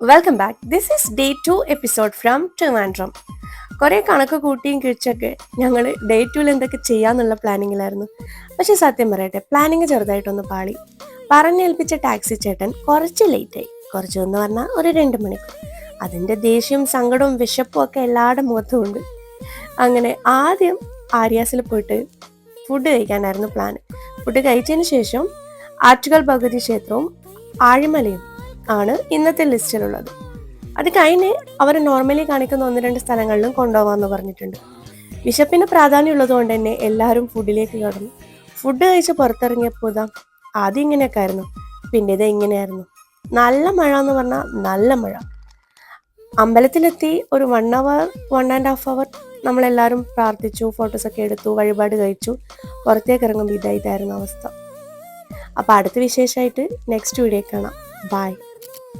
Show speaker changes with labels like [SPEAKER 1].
[SPEAKER 1] Welcome back this is day two episode from Trivandrum കുറേ കണക്ക് കൂട്ടിയും കിഴിച്ചൊക്കെ ഞങ്ങൾ ഡേ ടുവിൽ എന്തൊക്കെ ചെയ്യാന്നുള്ള പ്ലാനിങ്ങിലായിരുന്നു പക്ഷെ സത്യം പറയട്ടെ പ്ലാനിങ് ചെറുതായിട്ടൊന്ന് പാളി. പറഞ്ഞേൽപ്പിച്ച ടാക്സി ചേട്ടൻ കുറച്ച് ലേറ്റായി കുറച്ച് എന്ന് പറഞ്ഞാൽ ഒരു രണ്ട് മണിക്കൂർ. അതിന്റെ ദേഷ്യവും സങ്കടവും വിശപ്പും ഒക്കെ എല്ലാവരുടെ മുഖത്തും ഉണ്ട്. അങ്ങനെ ആദ്യം ആര്യാസിൽ പോയിട്ട് ഫുഡ് കഴിക്കാനായിരുന്നു പ്ലാൻ ഫുഡ് കഴിച്ചതിന് ശേഷം ആറ്റുകാൽ ഭഗവതി ക്ഷേത്രവും ആഴിമലയും ആണ് ഇന്നത്തെ ലിസ്റ്റിലുള്ളത്. അത് കഴിഞ്ഞ് അവർ നോർമലി കാണിക്കുന്ന ഒന്ന് രണ്ട് സ്ഥലങ്ങളിലും കൊണ്ടുപോകാമെന്ന് പറഞ്ഞിട്ടുണ്ട്. വിശപ്പിന് പ്രാധാന്യമുള്ളത് കൊണ്ട് തന്നെ എല്ലാവരും ഫുഡിലേക്ക് കടന്നു. ഫുഡ് കഴിച്ച് പുറത്തിറങ്ങിയപ്പോൾ ഇതാ ആദ്യം ഇങ്ങനെയൊക്കെ ആയിരുന്നു പിന്നെ ഇത് ഇങ്ങനെയായിരുന്നു. നല്ല മഴ എന്ന് പറഞ്ഞാൽ നല്ല മഴ. അമ്പലത്തിലെത്തി ഒരു one hour one and half hour നമ്മളെല്ലാവരും പ്രാർത്ഥിച്ചു ഫോട്ടോസൊക്കെ എടുത്തു വഴിപാട് കഴിച്ചു പുറത്തേക്ക് ഇറങ്ങുമ്പോൾ ഇതായിട്ടായിരുന്നു അവസ്ഥ. അപ്പോൾ അടുത്ത വിശേഷമായിട്ട് നെക്സ്റ്റ് വീഡിയോ കാണാം. Bye you.